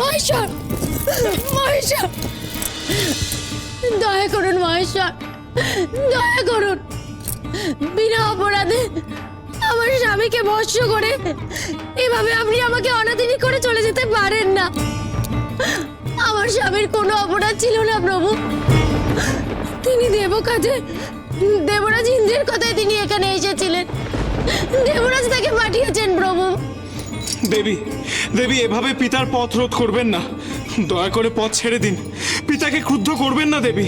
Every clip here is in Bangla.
মহেশ্বর মহেশ্বর, দয়া করুন মহেশ্বর, দয়া করুন। বিনা অপরাধে আমার স্বামীকে ভস্য করে এভাবে আপনি আমাকে অনাদিনী করে চলে যেতে পারেন না। আমার স্বামীর কোনো অপরাধ ছিল না, প্রভু। তিনি দেব কাজে দেবরাজ ইন্দ্রের কথায় তিনি এখানে এসেছিলেন। দেবরাজ তাকে পাঠিয়েছেন, প্রভু। দেবী দেবী এভাবে পিতার পথ রোধ করবেন না। দয়া করে পথ ছেড়ে দিন। পিতাকে ক্রুদ্ধ করবেন না দেবী।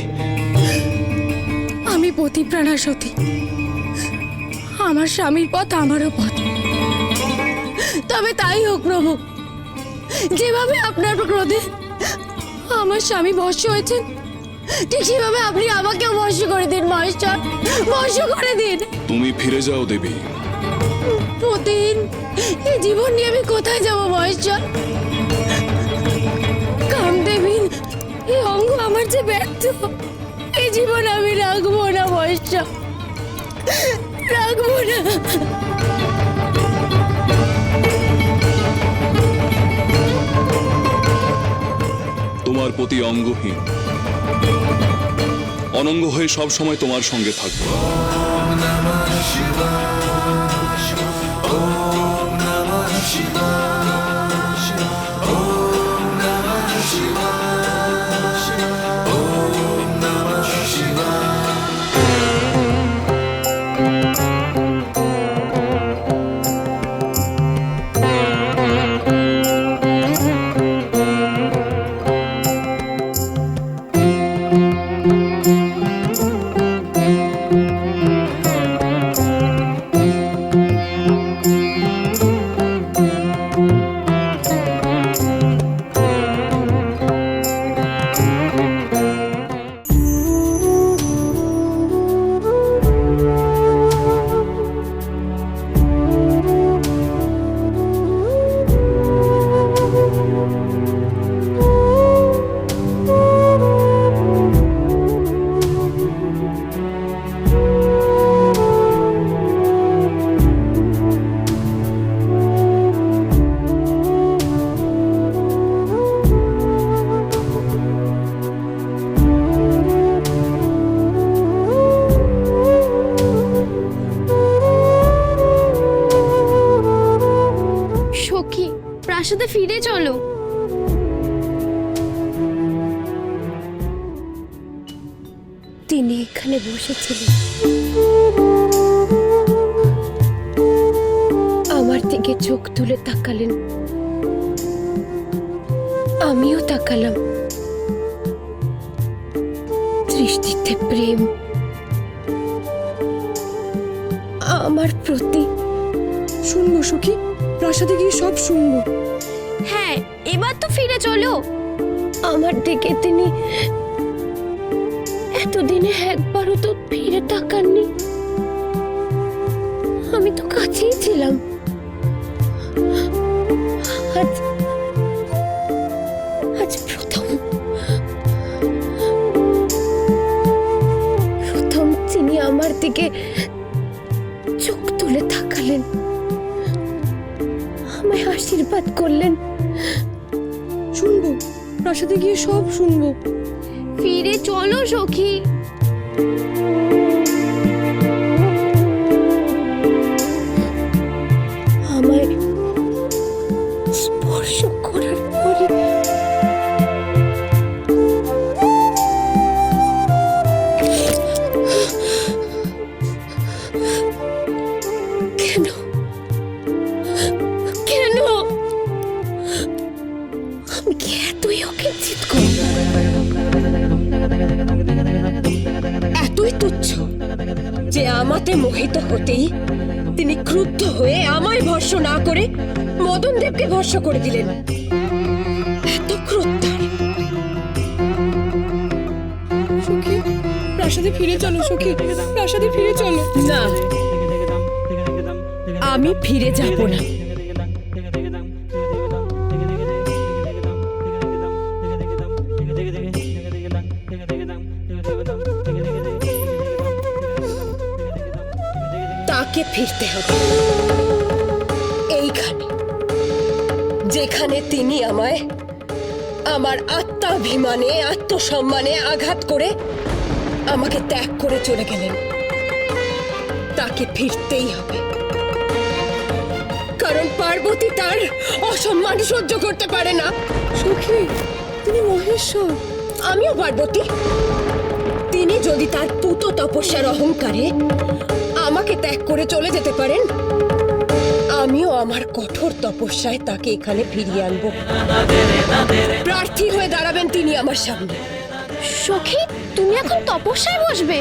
আমি পতিপ্রাণা সতী। আমার স্বামীর পথ আমারও পথ। তবে তাই হোক প্রভু। যেভাবে আপনার ক্রোধে আমার স্বামী ভস্য হয়েছেন ঠিক সেভাবে আপনি আমাকেও ভস্য করে দিন মহেশ্বর। ভস্য করে দিন। তুমি ফিরে যাও দেবী। প্রতিদিন এই জীবন নিয়ে আমি কোথায় যাব মহেশ্বর কামদেবীন এই অঙ্গ আমার যে ব্যর্থ। এই জীবন আমি রাখব না মহেশ্বর রাখব না। তোমার প্রতি অঙ্গহীন। অনঙ্গ হয়ে সব সময় তোমার সঙ্গে থাকবে। সখী তিনি এখানে বসেছিলেন আমার দিকে চোখ তুলে তাকালেন। আমিও তাকালাম। দৃষ্টিতে প্রেম। আমার প্রতি। শুনব সখী প্রাসাদে গিয়ে সব শুনব। হ্যাঁ এবার তো ফিরে চলো। আমার দিকে তিনি এতদিনে একবারও তো ফিরে তাকাননি। আমি তো কাছেই ছিলাম। প্রথম। প্রথম তিনি আমার চোখ তুলে তাকালেন। আমায় আশীর্বাদ করলেন। শুনব, প্রাসাদে গিয়ে সব শুনব। ফিরে চলো সখী। তিনি ক্রুদ্ধ হয়ে আমায় ভস্য না করে মদন দেবকে ভস্য করে দিলেন। এত ক্রোধার সখী প্রাসাদে ফিরে চলো সখী। প্রাসাদে ফিরে চলো। না আমি ফিরে যাব না। ফিরতে হবে। এইখানে যেখানে তিনি আমায় আমার আত্মাভিমানে আত্মসম্মানে আঘাত করে আমাকে ত্যাগ করে চলে গেলেন। তাকে ফিরতেই হবে। কারণ পার্বতী তার অসম্মান সহ্য করতে পারে না। সুখী তিনি মহেশ্বর। আমিও পার্বতী। তিনি যদি তার পুত তপস্যার অহংকারে আমাকে ত্যাগ করে চলে যেতে পারেন আমিও আমার কঠোর তপস্যায় তাকে এখানে ফিরিয়ে আনব প্রার্থী হয়ে দাঁড়াবেন তিনি আমার সামনে সখী তুমি এখন তপস্যায় বসবে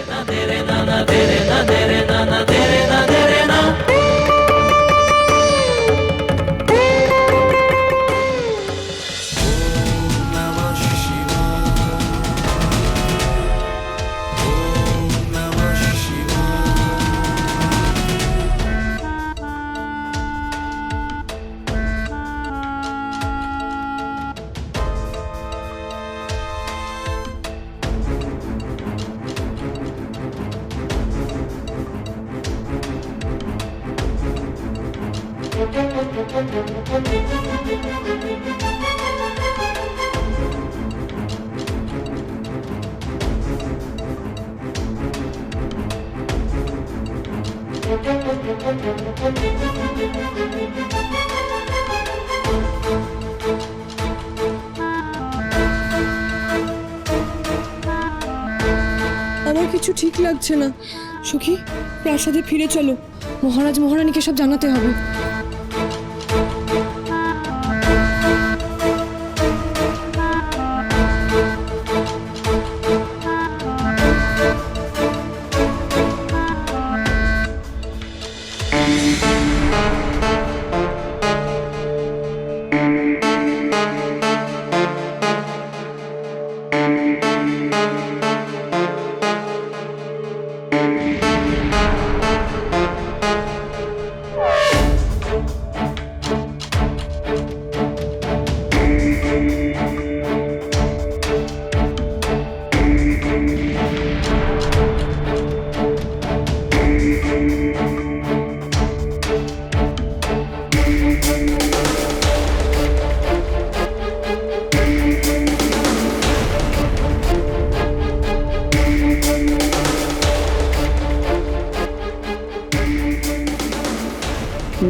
আমার কিছু ঠিক লাগছে না। সখী প্রাসাদে ফিরে চলো। মহারাজ মহারানীকে সব জানাতে হবে।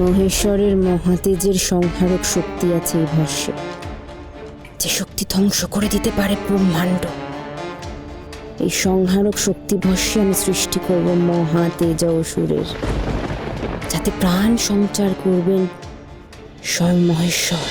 মহেশ্বরের মহাতেজের সংহারক শক্তি আছে এই ভাষ্যে। যে শক্তি ধ্বংস করে দিতে পারে ব্রহ্মাণ্ড, এই সংহারক শক্তি ভস্যে আমি সৃষ্টি করব মহাতেজ অসুরের। যাতে প্রাণ সঞ্চার করবেন স্বয়ং মহেশ্বর।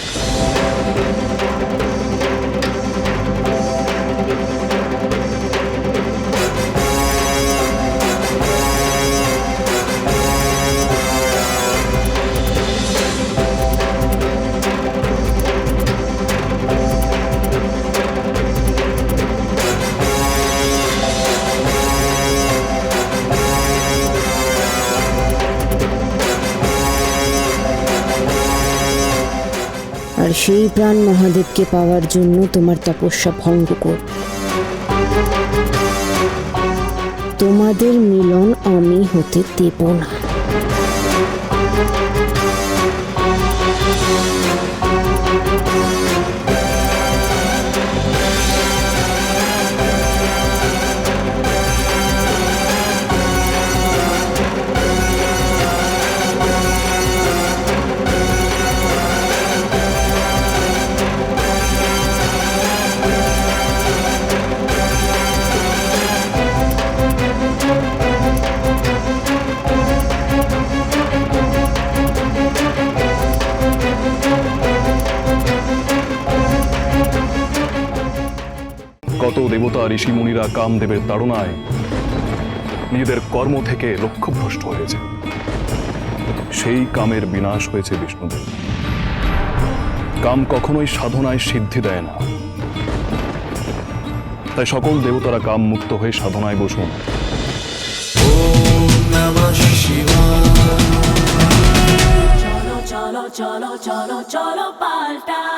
সেই প্রাণ মহাদেবকে পাওয়ার জন্য তোমার তপস্যা ভঙ্গ কর। তোমাদের মিলন আমি হতে দেব না। কত দেবতা ঋষিমুনিরা কামদেবের তাড়নায় নিজেদের কর্ম থেকে লক্ষ্যভ্রষ্ট হয়েছে। সেই কামের বিনাশ হয়েছে বিষ্ণুদেব। কাম কখনোই সাধনায় সিদ্ধি দেয় না। তাই সকল দেবতারা কাম মুক্ত হয়ে সাধনায় বসুন। cholo, cholo, cholo, cholo, palta.